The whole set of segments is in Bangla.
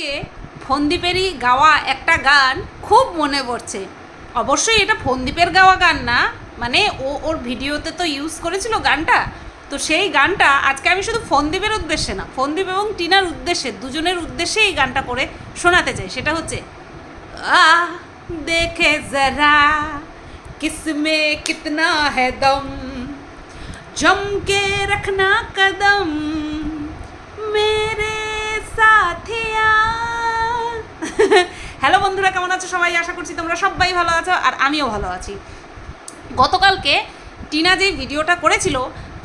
আজকে ফন্দীপেরই গাওয়া একটা গান খুব মনে পড়ছে। অবশ্যই এটা ফন্দীপের গাওয়া গান না মানে ও, ওর ভিডিওতে তো ইউজ করেছিল গানটা। তো সেই গানটা আজকে আমি শুধু ফন্দীপের উদ্দেশ্যে না, ফন্দীপ এবং টিনার উদ্দেশ্যে, দুজনের উদ্দেশ্যে এই গানটা করে শোনাতে চাই। সেটা হচ্ছে, আ, দেখে জরা কিসমে কিতনা হ্যায় জমকে রাখনা কদম, মেরে হ্যালো বন্ধুরা, কেমন আছো সবাই? আশা করছি তোমরা সবাই ভালো আছো আর আমিও ভালো আছি। গতকালকে টিনা যে ভিডিওটা করেছিল,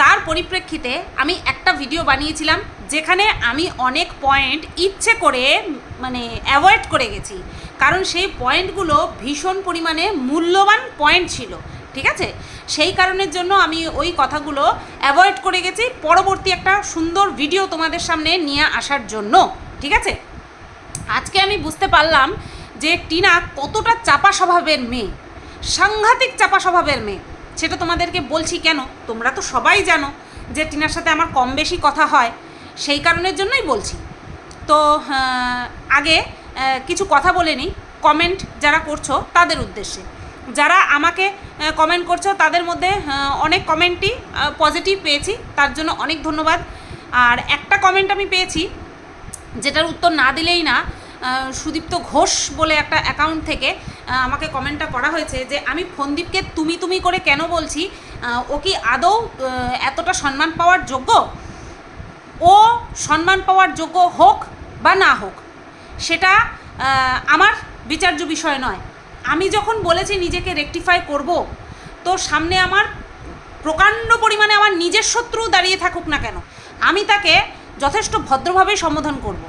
তার পরিপ্রেক্ষিতে আমি একটা ভিডিও বানিয়েছিলাম যেখানে আমি অনেক পয়েন্ট ইচ্ছে করে মানে অ্যাভয়েড করে গেছি। কারণ সেই পয়েন্টগুলো ভীষণ পরিমাণে মূল্যবান পয়েন্ট ছিল। ঠিক আছে? সেই কারণের জন্য আমি ওই কথাগুলো অ্যাভয়েড করে গেছি পরবর্তী একটা সুন্দর ভিডিও তোমাদের সামনে নিয়ে আসার জন্য, ঠিক আছে? আজকে আমি বুঝতে পারলাম যে টিনা কতটা চাপা স্বভাবের মেয়ে, সাংঘাতিক চাপা স্বভাবের মেয়ে। সেটা তোমাদেরকে বলছি কেন? তোমরা তো সবাই জানো যে টিনার সাথে আমার কম বেশি কথা হয়, সেই কারণের জন্যই বলছি। তো আগে কিছু কথা বলে নিই কমেন্ট যারা করছ তাদের উদ্দেশ্যে। যারা আমাকে কমেন্ট করছ, তাদের মধ্যে অনেক কমেন্টই পজিটিভ পেয়েছি। তার জন্য অনেক ধন্যবাদ। আর একটা কমেন্ট আমি পেয়েছি, যেটার উত্তর না দিলেই না সুদীপ্ত ঘোষ বলে একটা অ্যাকাউন্ট থেকে আমাকে কমেন্টটা করা হয়েছে যে, আমি ফন্দীপকে তুমি তুমি করে কেন বলছি? ও কি আদৌ এতটা সম্মান পাওয়ার যোগ্য? ও সম্মান পাওয়ার যোগ্য হোক বা না হোক, সেটা আমার বিচার্য বিষয় নয়। আমি যখন বলেছি নিজেকে রেকটিফাই করব, তো সামনে আমার প্রকাণ্ড পরিমাণে আমার নিজের শত্রু দাঁড়িয়ে থাকুক না কেন, আমি তাকে যথেষ্ট ভদ্রভাবে সম্বোধন করব,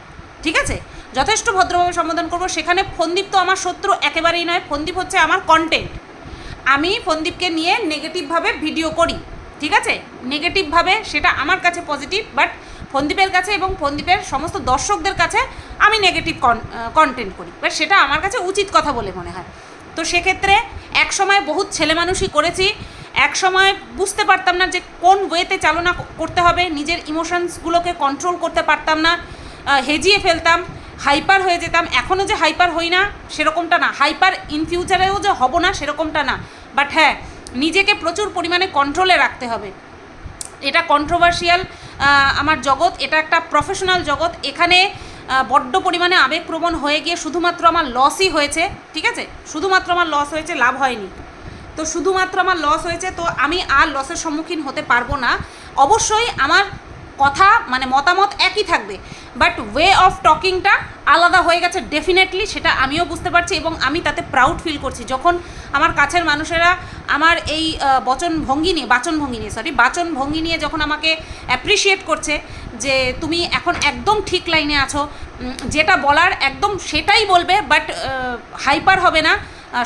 ঠিক আছে? যথেষ্ট ভদ্রভাবে সম্বোধন করব, সেখানে ফন্দীপ তো আমার শত্রু একেবারেই নয়, ফন্দীপ হচ্ছে আমার কন্টেন্ট আমি ফন্দীপকে নিয়ে নেগেটিভভাবে ভিডিও করি, ঠিক আছে? নেগেটিভভাবে সেটা আমার কাছে পজিটিভ বাট ফন্দীপের কাছে এবং ফন্দীপের সমস্ত দর্শকদের কাছে আমি নেগেটিভ কন্টেন্ট করি। বাট সেটা আমার কাছে উচিত কথা বলে মনে হয়। তো সেক্ষেত্রে এক সময় বহুত ছেলে মানুষই করেছি এক সময় বুঝতে পারতাম না যে কোন ওয়েতে চালনা করতে হবে, নিজের ইমোশনসগুলোকে কন্ট্রোল করতে পারতাম না হেজিয়ে ফেলতাম হাইপার হয়ে যেতাম। এখনও যে হাইপার হই না, সেরকমটা না। হাইপার ইন ফিউচারেও যে হব না, সেরকমটা না। বাট হ্যাঁ নিজেকে প্রচুর পরিমাণে কন্ট্রোলে রাখতে হবে। এটা কন্ট্রোভার্সিয়াল আমার জগৎ, এটা একটা প্রফেশনাল জগৎ। এখানে বড্ড পরিমাণে আবেগপ্রবণ হয়ে গিয়ে শুধুমাত্র আমার লসই হয়েছে, ঠিক আছে? শুধুমাত্র আমার লস হয়েছে, লাভ হয়নি। তো শুধুমাত্র আমার লস হয়েছে, তো আমি আর লসের সম্মুখীন হতে পারব না। অবশ্যই আমার কথা মানে মতামত একই থাকবে। বাট ওয়ে অফ টকিংটা আলাদা হয়ে গেছে ডেফিনেটলি সেটা আমিও বুঝতে পারছি এবং আমি তাতে প্রাউড ফিল করছি। যখন আমার কাছের মানুষেরা আমার এই বচন ভঙ্গি নিয়ে, বাচন ভঙ্গি নিয়ে সরি বাচন ভঙ্গি নিয়ে যখন আমাকে অ্যাপ্রিসিয়েট করছে যে তুমি এখন একদম ঠিক লাইনে আছো যেটা বলার একদম সেটাই বলবে বাট হাইপার হবে না।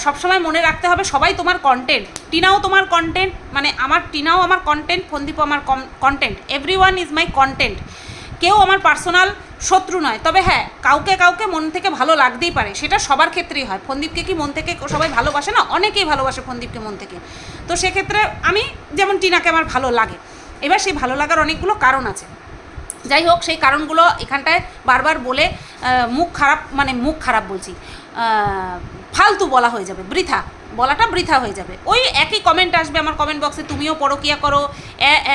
সবসময় মনে রাখতে হবে, সবাই তোমার কন্টেন্ট টিনাও তোমার কন্টেন্ট মানে আমার, টিনাও আমার কন্টেন্ট ফন্দীপও আমার content every one is my content কেউ আমার পার্সোনাল শত্রু নয়। তবে হ্যাঁ কাউকে কাউকে মন থেকে ভালো লাগতেই পারে, সেটা সবার ক্ষেত্রেই হয়। ফন্দীপকে কি মন থেকে সবাই ভালোবাসে না? অনেকেই ভালোবাসে ফন্দীপকে মন থেকে। তো সেক্ষেত্রে আমি যেমন টিনাকে আমার ভালো লাগে। এবার সেই ভালো লাগার অনেকগুলো কারণ আছে। যাই হোক, সেই কারণগুলো এখানটায় বারবার বলে মুখ খারাপ মানে মুখ খারাপ বলছি। ফালতু বলা হয়ে যাবে, বৃথা, বলাটা বৃথা হয়ে যাবে। ওই একই কমেন্ট আসবে আমার কমেন্ট বক্সে তুমিও পরকিয়া করো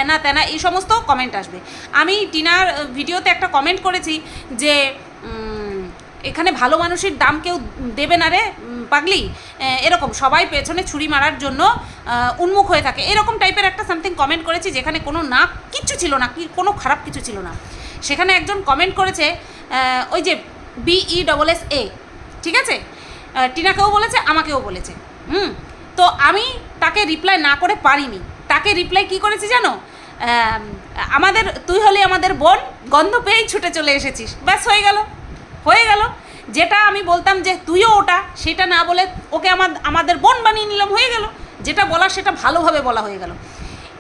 এনা তেনা এই সমস্ত কমেন্ট আসবে। আমি টিনার ভিডিওতে একটা কমেন্ট করেছি যে এখানে ভালো মানুষের দাম কেউ দেবে না রে পাগলি? এরকম সবাই পেছনে ছুরি মারার জন্য উন্মুখ হয়ে থাকে। এরকম টাইপের একটা সামথিং কমেন্ট করেছি যেখানে কোনো না কিচ্ছু ছিল না, কি, কোনো খারাপ কিছু ছিল না। সেখানে একজন কমেন্ট করেছে ওই যে বিই ডবল এস এ ঠিক আছে? টিনাকেও বলেছে, আমাকেও বলেছে। হুম? তো আমি তাকে রিপ্লাই না করে পারিনি। তাকে রিপ্লাই কি করেছি জানো? আমাদের, তুই হলে আমাদের বোন, গন্ধ পেয়েই ছুটে চলে এসেছিস। ব্যাস, হয়ে গেল। হয়ে গেল। যেটা আমি বলতাম যে তুইও ওটা, সেটা না বলে ওকে আমার, আমাদের বোন বানিয়ে নিলাম, হয়ে গেল। যেটা বলা, সেটা ভালোভাবে বলা হয়ে গেল।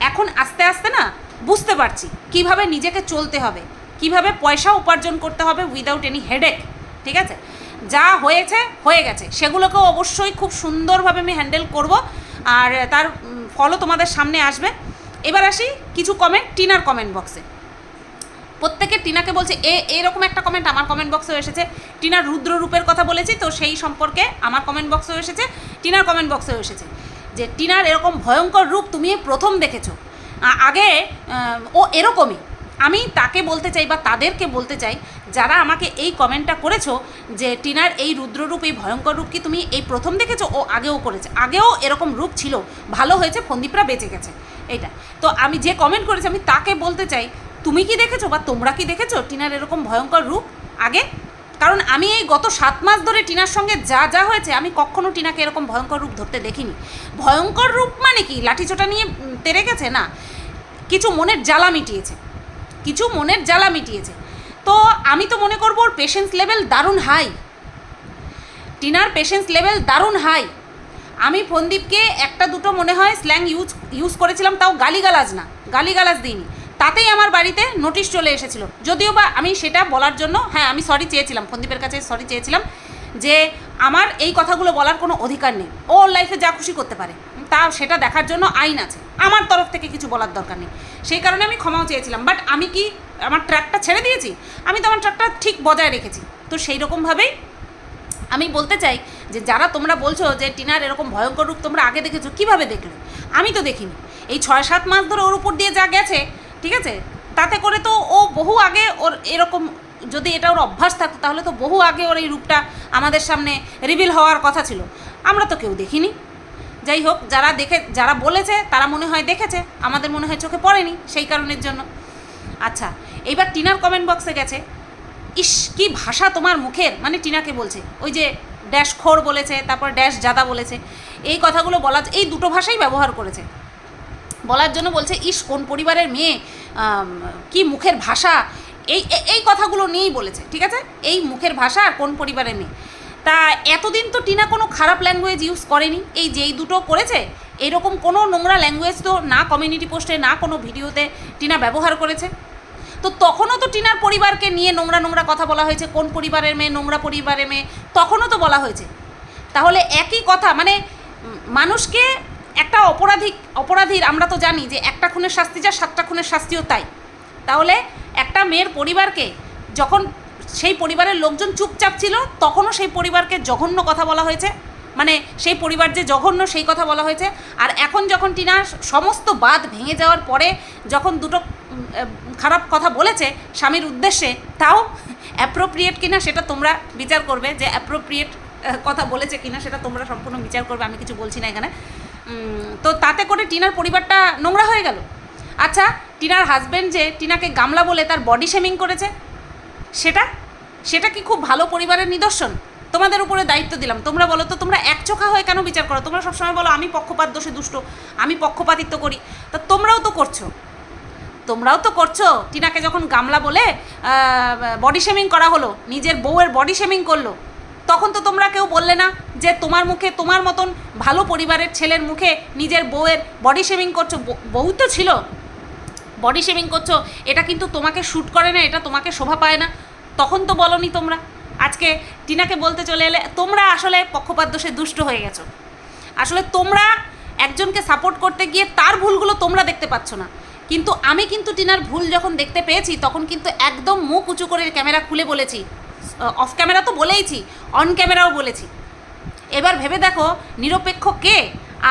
এখন আস্তে আস্তে না বুঝতে পারছি কীভাবে নিজেকে চলতে হবে, কীভাবে পয়সা উপার্জন করতে হবে উইদাউট এনি হেডেক ঠিক আছে? যা হয়েছে, হয়ে গেছে। সেগুলোকেও অবশ্যই খুব সুন্দরভাবে আমি হ্যান্ডেল করব। আর তার ফলও তোমাদের সামনে আসবে। এবার আসি কিছু কমেন্ট টিনার কমেন্ট বক্সে প্রত্যেকে টিনাকে বলছে, এ, এরকম একটা কমেন্ট আমার কমেন্ট বক্সেও এসেছে। টিনার রুদ্র রূপের কথা বলেছি তো সেই সম্পর্কে আমার কমেন্ট বক্সেও এসেছে, টিনার কমেন্ট বক্সেও এসেছে। যে টিনার এরকম ভয়ঙ্কর রূপ তুমি প্রথম দেখেছ। আগে ও এরকমই। আমি তাকে বলতে চাই বা তাদেরকে বলতে চাই, যারা আমাকে এই কমেন্টটা করেছ যে, টিনার এই রুদ্ররূপ, এই ভয়ঙ্কর রূপ কি তুমি এই প্রথম দেখেছ? ও আগেও করেছে। আগেও এরকম রূপ ছিল। ভালো হয়েছে, ফন্দীপরা বেঁচে গেছে। এইটা। তো আমি যে কমেন্ট করেছি, আমি তাকে বলতে চাই, তুমি কি দেখেছ বা তোমরা কি দেখেছ টিনার এরকম ভয়ঙ্কর রূপ? আগে? কারণ আমি এই গত সাত মাস ধরে টিনার সঙ্গে যা যা হয়েছে, আমি কখনো টিনাকে এরকম ভয়ঙ্কর রূপ ধরতে দেখিনি। ভয়ঙ্কর রূপ মানে কি? লাঠিচোটা নিয়ে তেরে গেছে? না। কিছু মনের জ্বালা মিটিয়েছে। কিছু মনের জ্বালা মিটিয়েছে। তো আমি তো মনে করব ওর পেশেন্স লেভেল দারুণ হাই টিনার পেশেন্স লেভেল দারুণ হাই আমি ফন্দীপকে একটা দুটো মনে হয় স্ল্যাং ইউজ ইউজ করেছিলাম, তাও গালিগালাজ না, গালিগালাজ দিইনি। তাতেই আমার বাড়িতে নোটিশ চলে এসেছিল। যদিও বা আমি সেটা বলার জন্য হ্যাঁ আমি সরি চেয়েছিলাম ফন্দীপের কাছে সরি চেয়েছিলাম। যে আমার এই কথাগুলো বলার কোনো অধিকার নেই। ও ওর লাইফে যা খুশি করতে পারে। তা সেটা দেখার জন্য আইন আছে। আমার তরফ থেকে কিছু বলার দরকার নেই। সেই কারণে আমি ক্ষমাও চেয়েছিলাম। বাট আমি কি আমার ট্র্যাকটা ছেড়ে দিয়েছি? আমি তো আমার ট্র্যাকটা ঠিক বজায় রেখেছি। তো সেই রকমভাবেই আমি বলতে চাই যে যারা তোমরা বলছো যে টিনার এরকম ভয়ঙ্কর রূপ তোমরা আগে দেখেছ, কীভাবে দেখলে? আমি তো দেখিনি। এই ছয় সাত মাস ধরে ওর উপর দিয়ে যা গেছে, ঠিক আছে? তাতে করে তো ও বহু আগে ওর এরকম যদি এটা ওর অভ্যাস থাকতো, তাহলে তো বহু আগে ওর এই রূপটা আমাদের সামনে রিভিল হওয়ার কথা ছিল। আমরা তো কেউ দেখিনি। যাই হোক, যারা দেখে, যারা বলেছে, তারা মনে হয় দেখেছে, আমাদের মনে হয় চোখে পড়েনি সেই কারণের জন্য। আচ্ছা এইবার টিনার কমেন্ট বক্সে গেছে, ইস, কি ভাষা তোমার মুখের? মানে টিনাকে বলছে, ওই যে ড্যাশ খোর বলেছে, তারপর ড্যাশ জাদা বলেছে, এই কথাগুলো বলা, এই দুটো ভাষাই ব্যবহার করেছে। বলার জন্য বলছে, ইস, কোন পরিবারের মেয়ে কি মুখের ভাষা এই এই কথাগুলো নিয়েই বলেছে, ঠিক আছে? এই মুখের ভাষা আর কোন পরিবারের মেয়ে। তা এতদিন তো টিনা কোনো খারাপ ল্যাঙ্গুয়েজ ইউজ করেনি। এই যেই দুটো করেছে, এরকম কোনো নোংরা ল্যাঙ্গুয়েজ তো না কমিউনিটি পোস্টে না কোনো ভিডিওতে টিনা ব্যবহার করেছে। তো তখনও তো টিনার পরিবারকে নিয়ে নোংরা নোংরা কথা বলা হয়েছে, কোন পরিবারের মেয়ে, নোংরা পরিবারের মেয়ে, তখনও তো বলা হয়েছে। তাহলে একই কথা মানে মানুষকে একটা অপরাধী, অপরাধীর, আমরা তো জানি যে একটা খুনের শাস্তি যা, সাতটা খুনের শাস্তিও তাই। তাহলে একটা মেয়ের পরিবারকে যখন সেই পরিবারের লোকজন চুপচাপ ছিল, তখনও সেই পরিবারকে জঘন্য কথা বলা হয়েছে। মানে সেই পরিবার যে জঘন্য, সেই কথা বলা হয়েছে। আর এখন যখন টিনা সমস্ত বাদ ভেঙে যাওয়ার পরে যখন দুটো খারাপ কথা বলেছে স্বামীর উদ্দেশ্যে, তাও অ্যাপ্রোপ্রিয়েট কিনা সেটা তোমরা বিচার করবে যে অ্যাপ্রোপ্রিয়েট কথা বলেছে কিনা সেটা তোমরা সম্পূর্ণ বিচার করবে, আমি কিছু বলছি না এখানে। তো তাতে করে টিনার পরিবারটা নোংরা হয়ে গেল। আচ্ছা টিনার হাজব্যান্ড যে টিনাকে গামলা বলে তার বডি শেমিং করেছে, সেটা? সেটা কি খুব ভালো পরিবারের নিদর্শন? তোমাদের উপরে দায়িত্ব দিলাম। তোমরা বলো তো, তোমরা একচোখা হয়ে কেন বিচার করো? তোমরা সবসময় বলো, আমি পক্ষপাত দোষে, দুষ্ট, আমি পক্ষপাতিত্ব করি। তা তোমরাও তো করছ। তোমরাও তো করছ। টিনাকে যখন গামলা বলে বডি শেমিং করা হলো, নিজের বউয়ের বডি শেমিং করল, তখন তো তোমরা কেউ বললে না যে তোমার মুখে, তোমার মতন ভালো পরিবারের ছেলের মুখে নিজের বউয়ের বডি শেমিং করছ। বউ- তো ছিল। বডি শেভিং করছ, এটা কিন্তু তোমাকে শ্যুট করে না, এটা তোমাকে শোভা পায় না। তখন তো বলনি তোমরা। আজকে টিনাকে বলতে চলে এলে, তোমরা আসলে পক্ষপাত দোষে দুষ্ট হয়ে গেছো। আসলে তোমরা একজনকে সাপোর্ট করতে গিয়ে তার ভুলগুলো তোমরা দেখতে পাচ্ছ না। কিন্তু আমি কিন্তু টিনার ভুল যখন দেখতে পেয়েছি, তখন কিন্তু একদম মুখ উঁচু করে ক্যামেরা খুলে বলেছি। অফ ক্যামেরা তো বলেইছি অন ক্যামেরাও বলেছি। এবার ভেবে দেখো, নিরপেক্ষ কে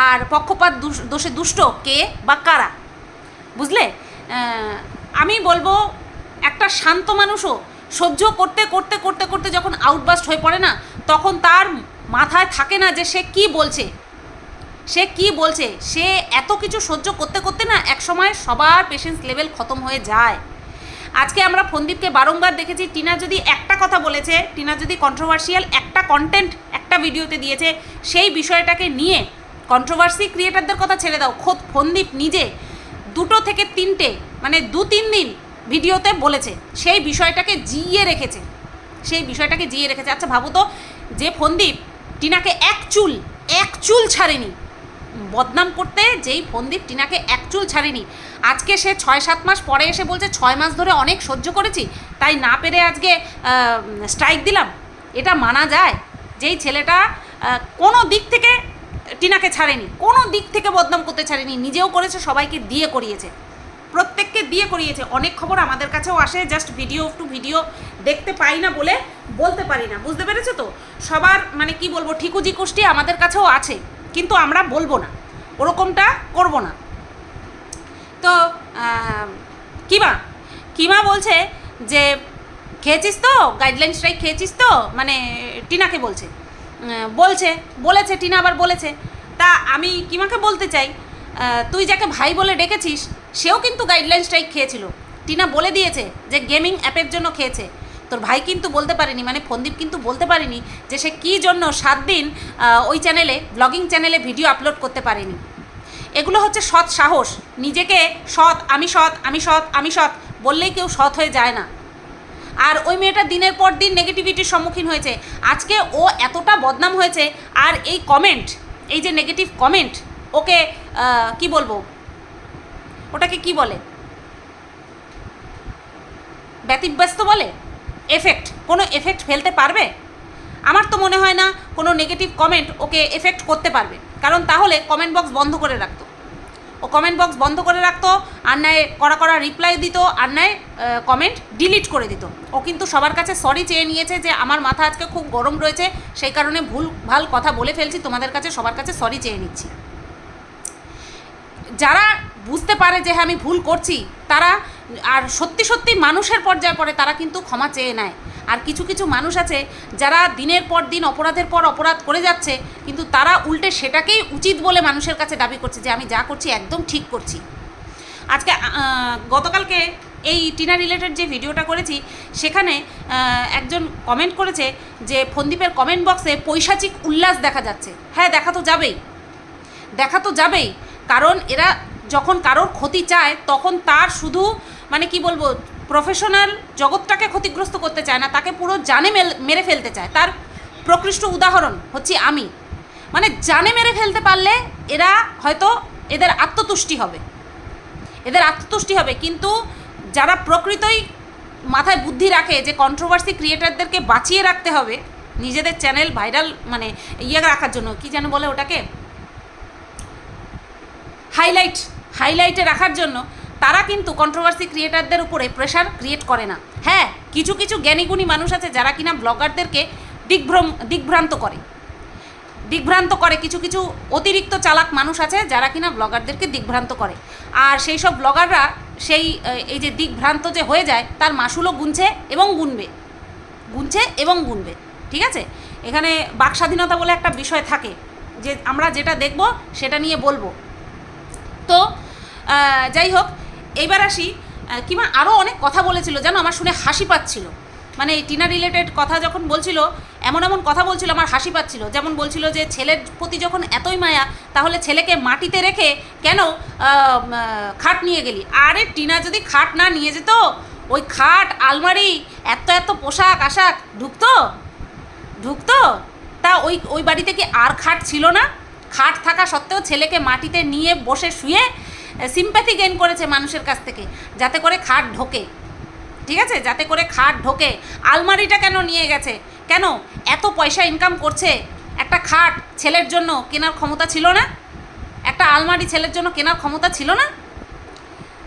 আর পক্ষপাত দোষে দুষ্ট কে বা কারা? বুঝলে? আমি বলব একটা শান্ত মানুষও সহ্য করতে করতে করতে করতে যখন আউটবাস্ট হয়ে পড়ে না, তখন তার মাথায় থাকে না যে সে কি বলছে। সে কি বলছে? সে এত কিছু সহ্য করতে করতে না একসময় সবার পেশেন্স লেভেল খতম হয়ে যায়। আজকে আমরা ফন্দীপকে বারংবার দেখেছি, টিনা যদি একটা কথা বলেছে, টিনা যদি কন্ট্রোভার্সিয়াল একটা কন্টেন্ট একটা ভিডিওতে দিয়েছে, সেই বিষয়টাকে নিয়ে কন্ট্রোভার্সি ক্রিয়েটারদের কথা ছেড়ে দাও। খোদ ফন্দীপ নিজে দুটো থেকে তিনটে মানে দু তিন দিন ভিডিওতে বলেছে, সেই বিষয়টাকে জিইয়ে রেখেছে। সেই বিষয়টাকে জিয়ে রেখেছে। আচ্ছা ভাবো তো, যে ফন্দীপ, টিনাকে এক চুল এক চুল ছাড়েনি। বদনাম করতে যেই ফন্দীপ টিনাকে এক চুল ছাড়েনি। আজকে সে ছয় সাত মাস পরে এসে বলছে, ছয় মাস ধরে অনেক সহ্য করেছি, তাই না পেরে আজকে স্ট্রাইক দিলাম। এটা মানা যায়। যেই ছেলেটা কোনো দিক থেকে টিনাকে ছাড়েনি, কোনো দিক থেকে বদনাম করতে ছাড়েনি, নিজেও করেছে, সবাইকে দিয়ে করিয়েছে। প্রত্যেককে দিয়ে করিয়েছে, অনেক খবর আমাদের কাছেও আসে জাস্ট ভিডিও টু ভিডিও দেখতে পাই না বলে বলতে পারি না। বুঝতে পেরেছ তো? সবার মানে কি বলব, ঠিকুজি কুষ্টি আমাদের কাছেও আছে, কিন্তু আমরা বলব না, ওরকমটা করব না। তো কিমা কিমা বলছে যে, খেয়েছিস তো? গাইডলাইন স্ট্রাইক খেয়েছিস তো? মানে টিনাকে বলছে। বলছে, বলেছে, টিনা আবার বলেছে। তা আমি কিমাকে বলতে চাই? তুই যাকে ভাই বলে ডেকেছিস, সেও কিন্তু গাইডলাইন স্ট্রাইক খেয়েছিল। টিনা বলে দিয়েছে যে গেমিং অ্যাপের জন্য খেয়েছে। তোর ভাই কিন্তু বলতে পারেনি মানে ফন্দীপ কিন্তু বলতে পারেনি যে সে কী জন্য সাত দিন ওই চ্যানেলে ব্লগিং চ্যানেলে ভিডিও আপলোড করতে পারেনি। এগুলো হচ্ছে সৎ সাহস। নিজেকে সৎ, আমি সৎ আমি সৎ আমি সৎ বললেই কেউ সৎ হয়ে যায় না। আর ওই মেয়েটা দিনের পর দিন নেগেটিভিটির সম্মুখীন হয়েছে। আজকে ও এতটা বদনাম হয়েছে, আর এই কমেন্ট এই যে নেগেটিভ কমেন্ট ওকে কি বলব? ওটাকে কি বলে? ব্যতিব্যস্ত বলে? এফেক্ট কোনো এফেক্ট ফেলতে পারবে? আমার তো মনে হয় না কোনো নেগেটিভ কমেন্ট ওকে এফেক্ট করতে পারবে। কারণ তাহলে কমেন্ট বক্স বন্ধ করে রাখতো। কমেন্ট বক্স বন্ধ করে রাখতো আর নয় কড়া কড়া রিপ্লাই দিত আর নয় কমেন্ট ডিলিট করে দিত। ও কিন্তু সবার কাছে সরি চেয়ে নিয়েছে যে আমার মাথা আজকে খুব গরম রয়েছে, সেই কারণে ভুল, ভালো কথা বলে ফেলছি, তোমাদের কাছে সবার কাছে সরি চেয়ে নিচ্ছি। যারা বুঝতে পারে যে হ্যাঁ আমি ভুল করছি। তারা, আর সত্যি সত্যি মানুষের পর্যায়ে পড়ে, তারা কিন্তু ক্ষমা চেয়ে নেয়। আর কিছু কিছু মানুষ আছে, যারা দিনের পর দিন, অপরাধের পর অপরাধ করে যাচ্ছে, কিন্তু তারা উল্টে সেটাকেই উচিত বলে মানুষের কাছে দাবি করছে যে, আমি যা করছি একদম ঠিক করছি। আজকে গতকালকে এই টিনা রিলেটেড যে ভিডিওটা করেছি, সেখানে একজন কমেন্ট করেছে যে, ফন্দীপের কমেন্ট বক্সে পৈশাচিক উল্লাস দেখা যাচ্ছে। হ্যাঁ দেখা তো যাবেই। দেখা তো যাবেই। কারণ এরা যখন কারোর ক্ষতি চায়, তখন তার শুধু মানে কি বলব প্রফেশনাল জগৎটাকে ক্ষতিগ্রস্ত করতে চায় না, তাকে পুরো জানে মেরে ফেলতে চায়। তার প্রকৃষ্ট উদাহরণ হচ্ছে আমি। মানে জানে মেরে ফেলতে পারলে এরা হয়তো এদের আত্মতুষ্টি হবে। এদের আত্মতুষ্টি হবে, কিন্তু যারা প্রকৃতই মাথায় বুদ্ধি রাখে যে কন্ট্রোভার্সি ক্রিয়েটারদেরকে বাঁচিয়ে রাখতে হবে, নিজেদের চ্যানেল ভাইরাল মানে ইয়ে রাখার জন্য, কি যেন বলে ওটাকে? হাইলাইট হাইলাইটে রাখার জন্য তারা কিন্তু কন্ট্রোভার্সি ক্রিয়েটারদের উপরে প্রেশার ক্রিয়েট করে না। হ্যাঁ কিছু কিছু জ্ঞানীগুণী মানুষ আছে যারা কিনা ব্লগারদেরকে দিগ্ভ্রম, দিগ্ভ্রান্ত করে। দিগ্ভ্রান্ত করে, কিছু কিছু অতিরিক্ত চালাক মানুষ আছে যারা কিনা ব্লগারদেরকে দিগ্ভ্রান্ত করে। আর সেই সব ব্লগাররা সেই এই যে দিগ্ভ্রান্ত যে হয়ে যায়, তার মাসুলও গুনছে এবং গুনবে। গুনছে এবং গুনবে, ঠিক আছে? এখানে বাক স্বাধীনতা বলে একটা বিষয় থাকে, যে আমরা যেটা দেখব সেটা নিয়ে বলব। তো যাই হোক এইবার আসি। কিংবা আরও অনেক কথা বলেছিল জানো আমার শুনে হাসি পাচ্ছিল। মানে এই টিনা রিলেটেড কথা যখন বলছিল, এমন এমন কথা বলছিল, আমার হাসি পাচ্ছিল। যেমন বলছিল যে, ছেলের প্রতি যখন এতই মায়া, তাহলে ছেলেকে মাটিতে রেখে কেন খাট নিয়ে গেলি? আরে টিনা যদি খাট না নিয়ে যেত, ওই খাট, আলমারি, এত এত পোশাক, আশাক, ঢুকতো? ঢুকতো? তা ওই ওই বাড়িতে কি আর খাট ছিল না? খাট থাকা সত্ত্বেও ছেলেকে মাটিতে নিয়ে বসে শুয়ে সিম্প্যাথি গেইন করেছে মানুষের কাছ থেকে। যাতে করে খাট ঢোকে। ঠিক আছে? যাতে করে খাট ঢোকে। আলমারিটা কেন নিয়ে গেছে? কেন? এত পয়সা ইনকাম করছে। একটা খাট ছেলের জন্য কেনার ক্ষমতা ছিল না? একটা আলমারি ছেলের জন্য কেনার ক্ষমতা ছিল না?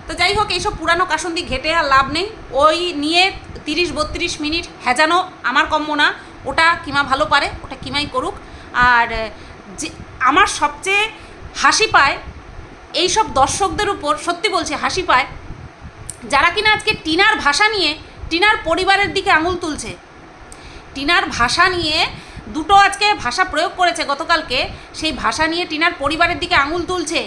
তো যাই হোক, এইসব পুরানো কাসন্দি ঘেটে আর লাভ নেই। ওই নিয়ে তিরিশ বত্রিশ মিনিট হেজানো আমার কম্য না। ওটা কিমা ভালো পারে, ওটা কিমাই করুক। আর যে, আমার সবচেয়ে হাসি পায় এই সব দর্শকদের উপর সত্যি বলছি হাসি পায়। যারা কিনা আজকে টিনার ভাষা নিয়ে, টিনার পরিবারের দিকে আঙুল তুলছে। টিনার ভাষা নিয়ে দুটো আজকে ভাষা প্রয়োগ করেছে গতকালকে, সেই ভাষা নিয়ে টিনার পরিবারের দিকে আঙুল তুলছে।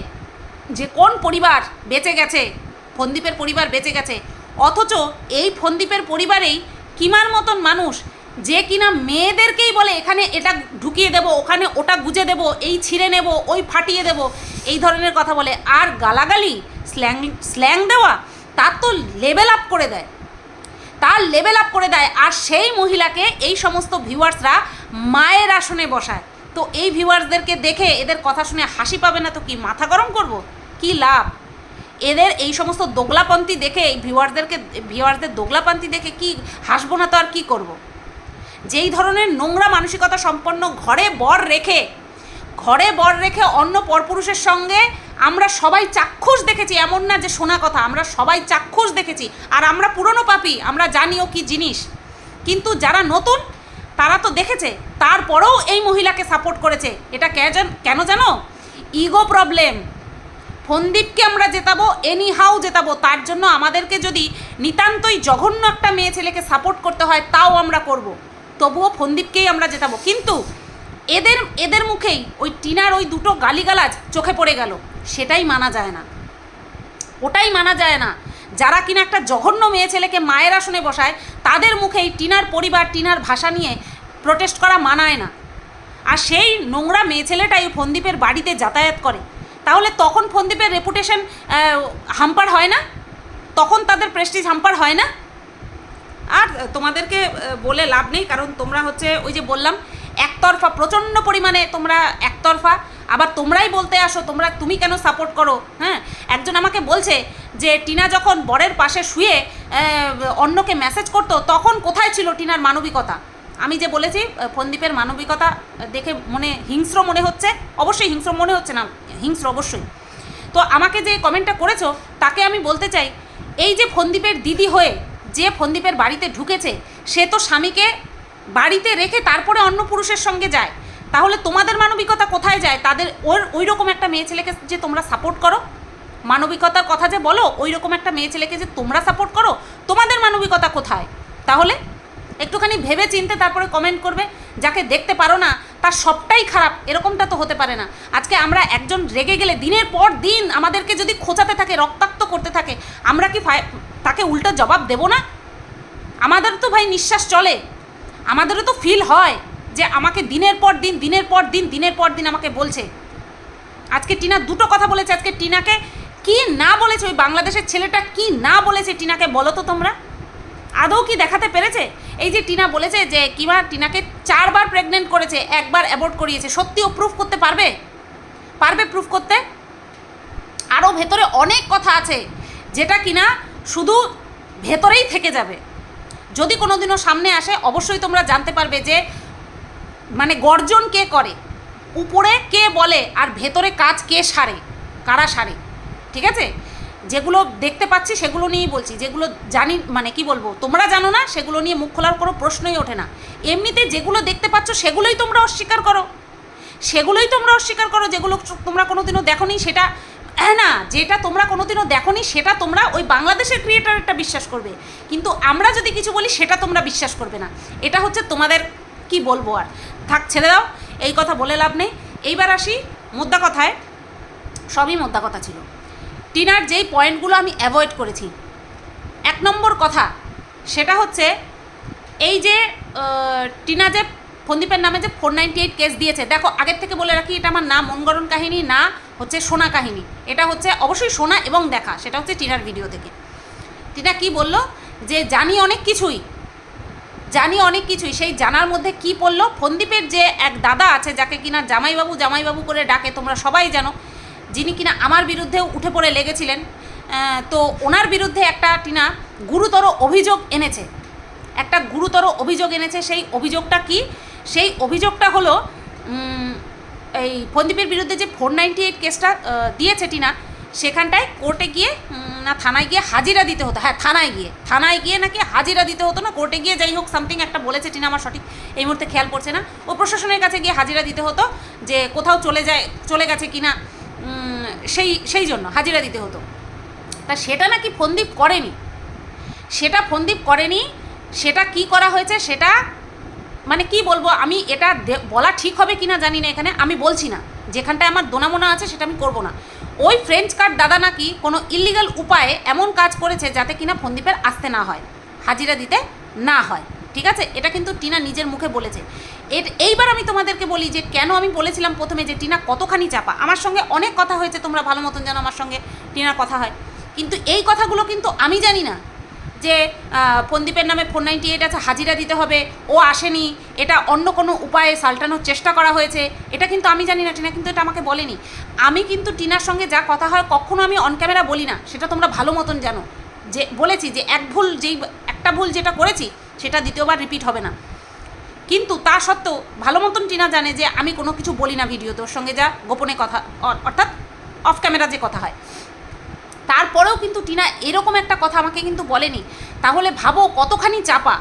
যে কোন পরিবার বেঁচে গেছে, ফন্দীপের পরিবার বেঁচে গেছে, অথচ এই ফন্দীপের পরিবারেই কিমার মতন মানুষ যে কিনা মেয়েদেরকেই বলে, এখানে এটা ঢুকিয়ে দেব, ওখানে ওটা গুজে দেব, এই ছিঁড়ে নেব, ওই ফাটিয়ে দেব, এই ধরনের কথা বলে। আর গালাগালি, স্ল্যাং স্ল্যাং দেওয়া, তার তো লেভেল আপ করে দেয়। তার লেভেল আপ করে দেয়। আর সেই মহিলাকে এই সমস্ত ভিউয়ার্সরা মায়ের আসনে বসায়। তো এই ভিউয়ার্সদেরকে দেখে এদের কথা শুনে হাসি পাবে না তো কি? মাথা গরম করব? কি লাভ? এদের এই সমস্ত দোগলাপন্থী দেখে, এই ভিউয়ার্সদেরকে, ভিউয়ার্সদের দোগলাপন্থী দেখে কি হাসবো না তো আর কি করব। যেই ধরনের নোংরা মানসিকতা সম্পন্ন ঘরে বর রেখে, ঘরে বর রেখে অন্য পরপুরুষের সঙ্গে আমরা সবাই চাক্ষুষ দেখেছি, এমন না যে শোনা কথা, আমরা সবাই চাক্ষুষ দেখেছি। আর আমরা পুরনো পাপি, আমরা জানিও কি জিনিস। কিন্তু যারা নতুন, তারা তো দেখেছে, তারপরেও এই মহিলাকে সাপোর্ট করেছে। এটা কেন জানো? ইগো প্রবলেম ফন্দীপকে আমরা জেতাবো এনি হাউ জেতাবো। তার জন্য আমাদেরকে যদি নিতান্তই জঘন্য একটা মেয়ে ছেলেকে সাপোর্ট করতে হয়, তাও আমরা করব। তবুও ফন্দীপকেই আমরা জেতাবো। কিন্তু এদের এদের মুখেই ওই টিনার ওই দুটো গালিগালাজ চোখে পড়ে গেল। সেটাই মানা যায় না। ওটাই মানা যায় না। যারা কিনা একটা জঘন্য মেয়ে ছেলেকে মায়ের আসনে বসায়, তাদের মুখেই টিনার পরিবার, টিনার ভাষা নিয়ে প্রোটেস্ট করা মানায় না। আর সেই নোংরা মেয়ে ছেলেটাই ফন্দীপের বাড়িতে যাতায়াত করে। তাহলে তখন ফন্দীপের রেপুটেশন হাম্পার হয় না? তখন তাদের প্রেস্টিজ হাম্পার হয় না? আর তোমাদেরকে বলে লাভ নেই, কারণ তোমরা হচ্ছে ওই যে বললাম, একতরফা, প্রচণ্ড পরিমাণে তোমরা একতরফা। আবার তোমরাই বলতে আসো, তোমরা, তুমি কেন সাপোর্ট করো? হ্যাঁ? একজন আমাকে বলছে যে, টিনা যখন বরের পাশে শুয়ে অন্যকে মেসেজ করতো, তখন কোথায় ছিল টিনার মানবিকতা? আমি যে বলেছি ফন্দীপের মানবিকতা দেখে মনে, হিংস্র মনে হচ্ছে? অবশ্যই হিংস্র মনে হচ্ছে না, হিংস্র অবশ্যই। তো আমাকে যে কমেন্টটা করেছ, তাকে আমি বলতে চাই, এই যে ফন্দীপের দিদি হয়ে যে ফন্দীপের বাড়িতে ঢুকেছে, সে তো স্বামীকে বাড়িতে রেখে তারপরে অন্য পুরুষের সঙ্গে যায়। তাহলে তোমাদের মানবিকতা কোথায় যায়? তাদের ওর ওই রকম একটা মেয়ে ছেলেকে যে তোমরা সাপোর্ট করো? মানবিকতার কথা যে বলো ওই রকম একটা মেয়ে ছেলেকে যে তোমরা সাপোর্ট করো, তোমাদের মানবিকতা কোথায়? তাহলে একটুখানি ভেবে চিনতে তারপরে কমেন্ট করবে, যাকে দেখতে পারো না, তার সবটাই খারাপ, এরকমটা তো হতে পারে না। আজকে আমরা একজন রেগে গেলে দিনের পর দিন আমাদেরকে যদি খোঁচাতে থাকে, রক্তাক্ত করতে থাকে, আমরা কি তাকে উল্টো জবাব দেব না? আমাদের তো ভাই নিঃশ্বাস চলে। আমাদেরও তো ফিল হয় যে আমাকে দিনের পর দিন, দিনের পর দিন, দিনের পর দিন আমাকে বলছে। আজকে টিনা দুটো কথা বলেছে আজকে টিনাকে। কি না বলেছে ওই বাংলাদেশের ছেলেটা? কি না বলেছে টিনাকে বলো তো তোমরা? আদৌ কি দেখাতে পেরেছে? এই যে টিনা বলেছে যে কিমা টিনাকে চারবার প্রেগনেন্ট করেছে, একবার অ্যাবর্ট করিয়েছে। সত্যি ও প্রুফ করতে পারবে? পারবে প্রুফ করতে? আরও ভেতরে অনেক কথা আছে, যেটা কিনা শুধু ভেতরেই থেকে যাবে। যদি কোনোদিনও সামনে আসে, অবশ্যই তোমরা জানতে পারবে যে মানে গর্জন কে করে? উপরে কে বলে আর ভেতরে কাজ কে সারে? কারা সারে? ঠিক আছে? যেগুলো দেখতে পাচ্ছি সেগুলো নিয়েই বলছি। যেগুলো জানি মানে কি বলব, তোমরা জানো না, সেগুলো নিয়ে মুখ খোলার কোনো প্রশ্নই ওঠে না। এমনিতে যেগুলো দেখতে পাচ্ছ, সেগুলোই তোমরা অস্বীকার করো। সেগুলোই তোমরা অস্বীকার করো, যেগুলো তোমরা কোনোদিনও দেখোনি, সেটা না, যেটা তোমরা কোনোদিনও দেখোনি, সেটা তোমরা ওই বাংলাদেশের ক্রিয়েটারটা বিশ্বাস করবে। কিন্তু আমরা যদি কিছু বলি, সেটা তোমরা বিশ্বাস করবে না। এটা হচ্ছে তোমাদের, কি বলব আর? থাক, ছেড়ে দাও, এই কথা বলে লাভ নেই। এইবার আসি মোদ্দা কথায়। সবই মোদ্দা কথা ছিল। টিনার যেই পয়েন্টগুলো আমি অ্যাভয়েড করেছি। এক নম্বর কথা, সেটা হচ্ছে এই যে টিনা যে ফন্দীপের নামে যে ফোর নাইনটি এইট কেস দিয়েছে, দেখো, আগের থেকে বলে রাখি, এটা আমার না মনগরণ কাহিনী, না হচ্ছে সোনা কাহিনী। এটা হচ্ছে অবশ্যই শোনা এবং দেখা, সেটা হচ্ছে টিনার ভিডিও থেকে। টিনা কি বলল? যে জানি অনেক কিছুই, জানি অনেক কিছুই, সেই জানার মধ্যে কি পড়ল? ফন্দীপের যে এক দাদা আছে, যাকে কিনা জামাইবাবু জামাইবাবু করে ডাকে, তোমরা সবাই জানো, যিনি কিনা আমার বিরুদ্ধেও উঠে পড়ে লেগেছিলেন তো ওনার বিরুদ্ধে একটা টিনা গুরুতর অভিযোগ এনেছে। একটা গুরুতর অভিযোগ এনেছে, সেই অভিযোগটা কি? সেই অভিযোগটা হলো এই ফন্দীপের বিরুদ্ধে যে ফোর নাইনটি এইট কেসটা দিয়েছে টিনা, সেখানটায় কোর্টে গিয়ে না, থানায় গিয়ে হাজিরা দিতে হতো। হ্যাঁ থানায় গিয়ে। থানায় গিয়ে নাকি হাজিরা দিতে হতো না, কোর্টে গিয়ে যাই হোক, সামথিং একটা বলেছে টিনা, আমার সঠিক এই মুহূর্তে খেয়াল পড়ছে না। ও প্রশাসনের কাছে গিয়ে হাজিরা দিতে হতো যে কোথাও চলে যায়, চলে গেছে কি না সেই সেই জন্য হাজিরা দিতে হতো। তা সেটা নাকি ফন্দীপ করেনি। সেটা ফন্দীপ করেনি, সেটা কি করা হয়েছে সেটা মানে কি বলব, আমি এটা বলা ঠিক হবে কি না জানি না এখানে, আমি বলছি না। যেখানটায় আমার দোনামোনা আছে, সেটা আমি করব না। ওই ফ্রেঞ্চ কার্ড দাদা নাকি কোনো ইলিগাল উপায়ে এমন কাজ করেছে যাতে কিনা ফন্দীপের আসতে না হয়, হাজিরা দিতে না হয়, ঠিক আছে? এটা কিন্তু টিনা নিজের মুখে বলেছে। এর এইবার আমি তোমাদেরকে বলি যে কেন আমি বলেছিলাম প্রথমে যে টিনা কতখানি চাপা। আমার সঙ্গে অনেক কথা হয়েছে, তোমরা ভালো মতন জানো আমার সঙ্গে টিনার কথা হয়। কিন্তু এই কথাগুলো কিন্তু আমি জানি না। যে আহ, ফন্দীপের নামে ফোর নাইনটি এইট আছে হাজিরা দিতে হবে। ও আসেনি। এটা অন্য কোনো উপায়ে সাল্টানোর চেষ্টা করা হয়েছে। এটা কিন্তু আমি জানি না টিনা কিন্তু এটা আমাকে বলেনি। আমি কিন্তু টিনার সঙ্গে যা কথা হয় কখনো আমি অন ক্যামেরা বলি না। সেটা তোমরা ভালো মতন জানো। যে বলেছি যে এক ভুল যেই একটা ভুল যেটা করেছি সেটা দ্বিতীয়বার রিপিট হবে না। কিন্তু তা সত্ত্বেও ভালো মতন টিনা জানে যে আমি কোনো কিছু বলি না ভিডিও তোর সঙ্গে যা গোপনে কথা অর্থাৎ অফ ক্যামেরা যে কথা হয়। তারপরেও কিন্তু টিনা এরকম একটা কথা আমাকে কিন্তু বলেনি। তাহলে ভাবো কতখানি চাপা।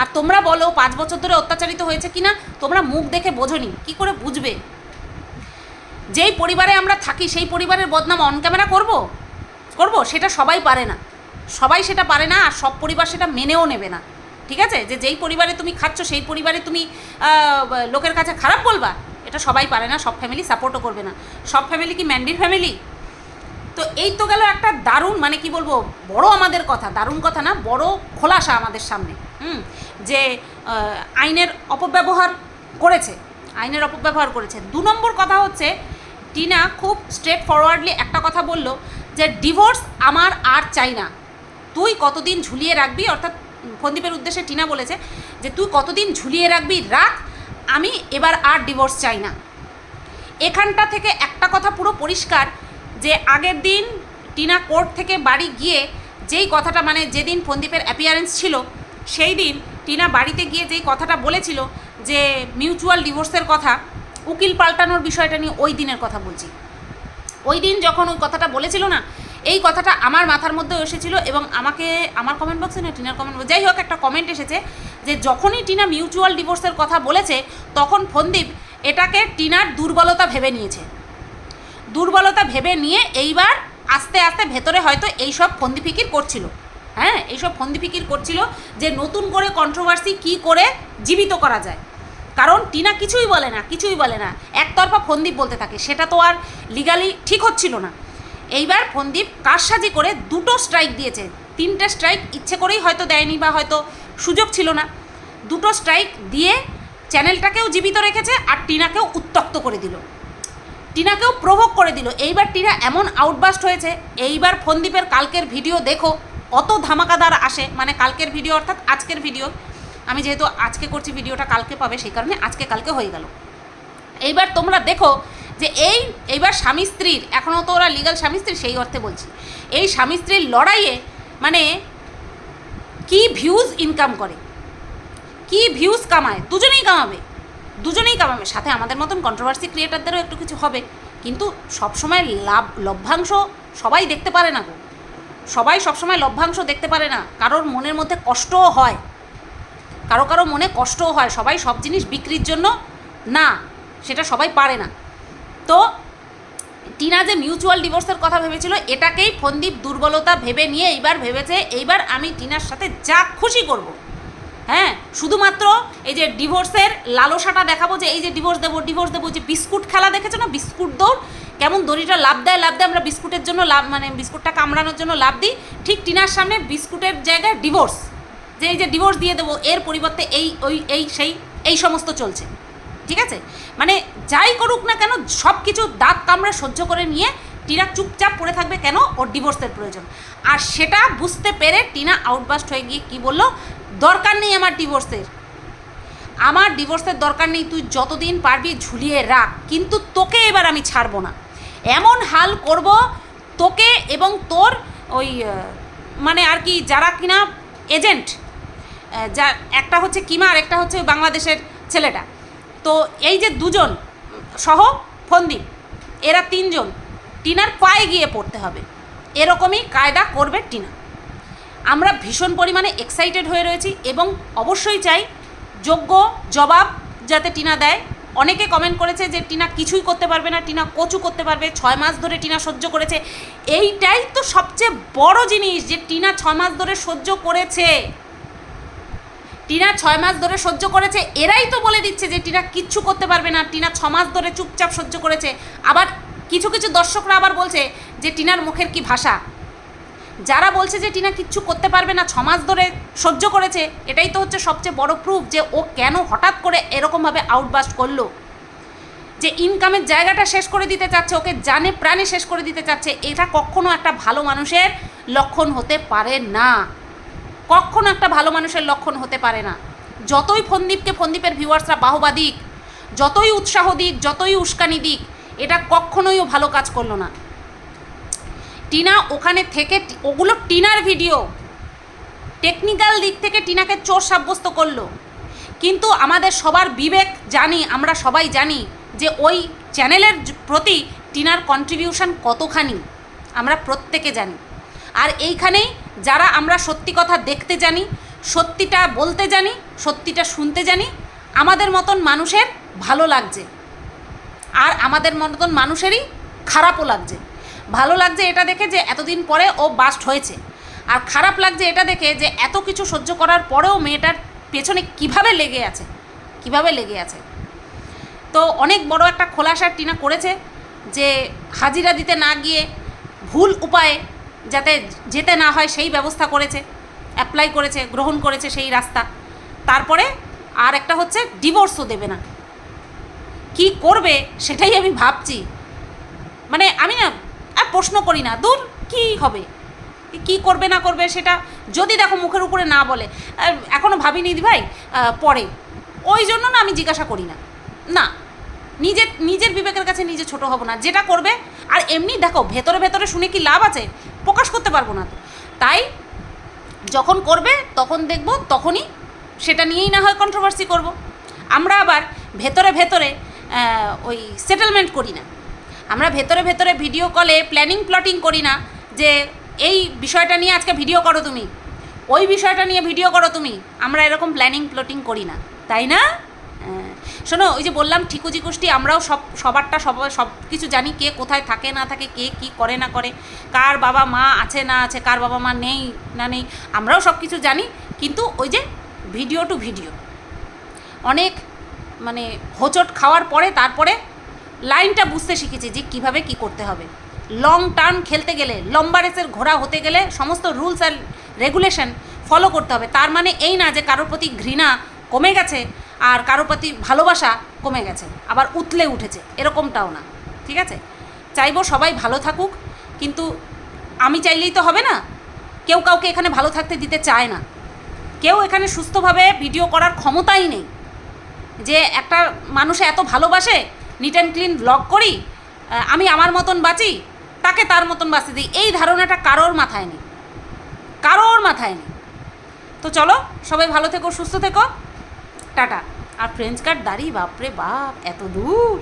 আর তোমরা বলো পাঁচ বছর ধরে অত্যাচারিত হয়েছে কি না তোমরা মুখ দেখে বোঝনি, কি করে বুঝবে? যেই পরিবারে আমরা থাকি, সেই পরিবারের বদনাম অন ক্যামেরা করব? করব? সেটা সবাই পারে না। সবাই সেটা পারে না, আর সব পরিবার সেটা মেনেও নেবে না। ঠিক আছে? যে যেই পরিবারে তুমি খাচ্ছ, সেই পরিবারে তুমি লোকের কাছে খারাপ বলবা, এটা সবাই পারে না, সব ফ্যামিলি সাপোর্টও করবে না। সব ফ্যামিলি কি ম্যান্ডির ফ্যামিলি তো এই তো গেল একটা দারুণ মানে কি বলব, বড় আমাদের কথা, দারুণ কথা না, বড় খোলাসা আমাদের সামনে, হুম? যে আইনের অপব্যবহার করেছে, আইনের অপব্যবহার করেছে। দু নম্বর কথা হচ্ছে, টিনা খুব স্ট্রেট ফরওয়ার্ডলি একটা কথা বলল যে ডিভোর্স আমার আর চাই না। তুই কতদিন ঝুলিয়ে রাখবি? অর্থাৎ ফন্দীপের উদ্দেশ্যে টিনা বলেছে যে, তুই কতদিন ঝুলিয়ে রাখবি? রাখ, আমি এবার আর ডিভোর্স চাই না। এখানটা থেকে একটা কথা পুরো পরিষ্কার যে আগের দিন টিনা কোর্ট থেকে বাড়ি গিয়ে যেই কথাটা মানে যেদিন ফন্দীপের অ্যাপিয়ারেন্স ছিল, সেই দিন টিনা বাড়িতে গিয়ে যেই কথাটা বলেছিল যে মিউচুয়াল ডিভোর্সের কথা, উকিল পাল্টানোর বিষয়টা নিয়ে ওই দিনের কথা বলছি। ওই দিন যখন ওই কথাটা বলেছিল না, এই কথাটা আমার মাথার মধ্যেও এসেছিল এবং আমাকে আমার কমেন্ট বক্সে না, টিনার কমেন্ট যাই হোক, একটা কমেন্ট এসেছে যে যখনই টিনা মিউচুয়াল ডিভোর্সের কথা বলেছে, তখন ফন্দীপ এটাকে টিনার দুর্বলতা ভেবে নিয়েছে। দুর্বলতা ভেবে নিয়ে এইবার আস্তে আস্তে ভেতরে হয়তো এইসব ফন্দি ফিকির করছিল। হ্যাঁ এইসব ফন্দি ফিকির করছিল যে নতুন করে কন্ট্রোভার্সি কি করে জীবিত করা যায়। কারণ টিনা কিছুই বলে না, কিছুই বলে না। একতরফা ফন্দীপ বলতে থাকে, সেটা তো আর লিগালি ঠিক হচ্ছিল না। এইবার ফন্দীপ কারসাজি করে দুটো স্ট্রাইক দিয়েছে। তিনটে স্ট্রাইক ইচ্ছে করেই হয়তো দেয়নি বা হয়তো সুযোগ ছিল না। দুটো স্ট্রাইক দিয়ে চ্যানেলটাকেও জীবিত রেখেছে আর টিনাকেও উত্তক্ত করে দিল। টিনাকেও প্রভোগ করে দিল। এইবার টিনা এমন আউটবাস্ট হয়েছে, এইবার ফন্দীপের কালকের ভিডিও দেখো অত ধামাকাদার আসে। মানে কালকের ভিডিও অর্থাৎ আজকের ভিডিও আমি যেহেতু আজকে করছি ভিডিওটা কালকে পাবে, সেই কারণে আজকে কালকে হয়ে গেল। এইবার তোমরা দেখো যে এই, এইবার স্বামী স্ত্রীর এখনও তো ওরা লিগাল স্বামী স্ত্রী, সেই অর্থে বলছি। এই স্বামী স্ত্রীর লড়াইয়ে মানে কি ভিউজ ইনকাম করে? কি ভিউজ কামায়? দুজনেই কামাবে। দুজনেই কামাবে, সাথে আমাদের মতন কন্ট্রোভার্সি ক্রিয়েটারদেরও একটু কিছু হবে। কিন্তু সবসময় লাভ, লভ্যাংশ সবাই দেখতে পারে না গো। সবাই সবসময় লভ্যাংশ দেখতে পারে না। কারোর মনের মধ্যে কষ্টও হয়। কারও কারও মনে কষ্টও হয়। সবাই সব জিনিস বিক্রির জন্য না, সেটা সবাই পারে না। তো টিনা যে মিউচুয়াল ডিভোর্সের কথা ভেবেছিল, এটাকেই ফন্দীপ দুর্বলতা ভেবে নিয়ে এইবার ভেবেছে, এইবার আমি টিনার সাথে যা খুশি করব। হ্যাঁ শুধুমাত্র এই যে ডিভোর্সের লালসাটা দেখাবো যে এই যে ডিভোর্স দেবো ডিভোর্স দেবো, যে বিস্কুট খেলা দেখেছ না? বিস্কুট দৌড়? কেমন দড়িটা লাভ দেয় লাভ দেয়, আমরা বিস্কুটের জন্য লাভ মানে বিস্কুটটা কামড়ানোর জন্য লাভ দিই। ঠিক টিনার সামনে বিস্কুটের জায়গায় ডিভোর্স যে এই যে ডিভোর্স দিয়ে দেবো, এর পরিবর্তে এই, ওই, এই, সেই, এই সমস্ত চলছে। ঠিক আছে? মানে যাই করুক না কেন সব কিছু দাঁত কামড়ে সহ্য করে নিয়ে টিনা চুপচাপ পড়ে থাকবে কেন? ওর ডিভোর্সের প্রয়োজন। আর সেটা বুঝতে পেরে টিনা আউটবাস্ট হয়ে গিয়ে কি বলল? দরকার নেই আমার ডিভোর্সের আমার ডিভোর্সের দরকার নেই, তুই যতদিন পারবি ঝুলিয়ে রাখ, কিন্তু তোকে এবার আমি ছাড়বো না। এমন হাল করব তোকে এবং তোর ওই মানে আর কি যারা কিনা এজেন্ট যা, একটা হচ্ছে কিমা আর একটা হচ্ছে বাংলাদেশের ছেলেটা। তো এই যে দুজন সহ ফন্দীপ এরা তিনজন, টিনার পায়ে গিয়ে পড়তে হবে। এরকমই কায়দা করবে টিনা। আমরা ভীষণ পরিমাণে এক্সাইটেড হয়ে রয়েছি এবং অবশ্যই চাই যোগ্য জবাব যাতে টিনা দেয়। অনেকে কমেন্ট করেছে যে টিনা কিছুই করতে পারবে না, টিনা কচু করতে পারবে, ছয় মাস ধরে টিনা সহ্য করেছে। এইটাই তো সবচেয়ে বড় জিনিস যে টিনা ছয় মাস ধরে সহ্য করেছে। টিনা ছয় মাস ধরে সহ্য করেছে, এরাই তো বলে দিচ্ছে যে টিনা কিচ্ছু করতে পারবে না, টিনা ছ মাস ধরে চুপচাপ সহ্য করেছে। আবার কিছু কিছু দর্শকরা আবার বলছে যে টিনার মুখের কি ভাষা? যারা বলছে যে টিনা কিচ্ছু করতে পারবে না, ছ মাস ধরে সহ্য করেছে, এটাই তো হচ্ছে সবচেয়ে বড় প্রুফ যে ও কেন হঠাৎ করে এরকমভাবে আউটবাস্ট করল। যে ইনকামের জায়গাটা শেষ করে দিতে চাচ্ছে, ওকে জানে প্রাণে শেষ করে দিতে চাচ্ছে, এটা কখনো একটা ভালো মানুষের লক্ষণ হতে পারে না। কখনো একটা ভালো মানুষের লক্ষণ হতে পারে না। যতই ফন্দীপকে ফন্দীপের ভিউয়ার্সরা বাহবা দিক, যতই উৎসাহ দিক, যতই উস্কানি দিক, এটা কখনোই ও ভালো কাজ করল না। টিনা ওখানে থেকে, ওগুলো টিনার ভিডিও টেকনিক্যাল দিক থেকে টিনাকে চোর সাব্যস্ত করল। কিন্তু আমাদের সবার বিবেক জানি, আমরা সবাই জানি যে ওই চ্যানেলের প্রতি টিনার কন্ট্রিবিউশন কতখানি, আমরা প্রত্যেকে জানি। আর এইখানেই যারা আমরা সত্যি কথা দেখতে জানি, সত্যিটা বলতে জানি, সত্যিটা শুনতে জানি, আমাদের মতন মানুষের ভালো লাগছে। আর আমাদের মতন মানুষেরই খারাপও লাগছে। ভালো লাগছে এটা দেখে যে এতদিন পরে ও বাস্ট হয়েছে। আর খারাপ লাগছে এটা দেখে যে এত কিছু সহ্য করার পরেও মেয়েটার পেছনে কীভাবে লেগে আছে? কীভাবে লেগে আছে? তো অনেক বড় একটা খোলাসা টিনা করেছে যে হাজিরা দিতে না গিয়ে ভুল উপায়ে যাতে যেতে না হয় সেই ব্যবস্থা করেছে অ্যাপ্লাই করেছে, গ্রহণ করেছে সেই রাস্তা। তারপরে আর একটা হচ্ছে ডিভোর্সও দেবে না। কি করবে সেটাই আমি ভাবছি। মানে আমি না আর প্রশ্ন করি না দূর কি হবে? কি করবে না করবে সেটা যদি দেখো মুখের উপরে না বলে। আহ, এখনও ভাবিনি ভাই পরে। ওই জন্য না আমি জিজ্ঞাসা করি না। না নিজের নিজের বিবেকের কাছে নিজে ছোট হব না। যেটা করবে আর এমনি দেখো ভেতরে ভেতরে শুনে কি লাভ আছে প্রকাশ করতে পারব না তো। তাই যখন করবে তখন দেখব তখনই সেটা নিয়েই না হয় কন্ট্রোভার্সি করব। আমরা আবার ভেতরে ভেতরে ওই সেটেলমেন্ট করি না। আমরা ভেতরে ভেতরে ভিডিও কলে প্ল্যানিং প্লটিং করি না যে এই বিষয়টা নিয়ে আজকে ভিডিও করো তুমি। ওই বিষয়টা নিয়ে ভিডিও করো তুমি। আমরা এরকম প্ল্যানিং প্লটিং করি না। তাই না? হ্যাঁ। শোনো, ওই যে বললাম ঠিকুজি কুষ্টি আমরাও সব, সবারটা সব সব কিছু জানি কে কোথায় থাকে, না থাকে, কে কি করে, না করে, কার বাবা মা আছে, না আছে, কার বাবা মা নেই, না নেই, আমরাও সব কিছু জানি, কিন্তু ওই যে ভিডিও টু ভিডিও অনেক মানে হোঁচট খাওয়ার পরে, তারপরে লাইনটা বুঝতে শিখেছি যে কীভাবে কি করতে হবে। লং টার্ম খেলতে গেলে, লম্বা রেসের ঘোড়া হতে গেলে সমস্ত রুলস অ্যান্ড রেগুলেশন ফলো করতে হবে। তার মানে এই না যে কারোর প্রতি ঘৃণা কমে গেছে আর কারোর প্রতি ভালোবাসা কমে গেছে, আবার উতলে উঠেছে, এরকমটাও না, ঠিক আছে? চাইব সবাই ভালো থাকুক, কিন্তু আমি চাইলেই তো হবে না। কেউ কাউকে এখানে ভালো থাকতে দিতে চায় না। কেউ এখানে সুস্থভাবে ভিডিও করার ক্ষমতাই নেই। যে একটা মানুষে এত ভালোবাসে নিট অ্যান্ড ক্লিন ব্লগ করি আমি আমার মতন বাঁচি, তাকে তার মতন বাঁচতে দিই। এই ধারণাটা কারোর মাথায় নেই। কারোর মাথায় নেই। তো চলো, সবাই ভালো থেকো, সুস্থ থেকো। টাটা। আর ফ্রেঞ্চ কাট দাঁড়ি, বাপরে বাপ, এত দূর।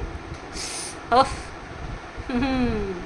ওফ হুম।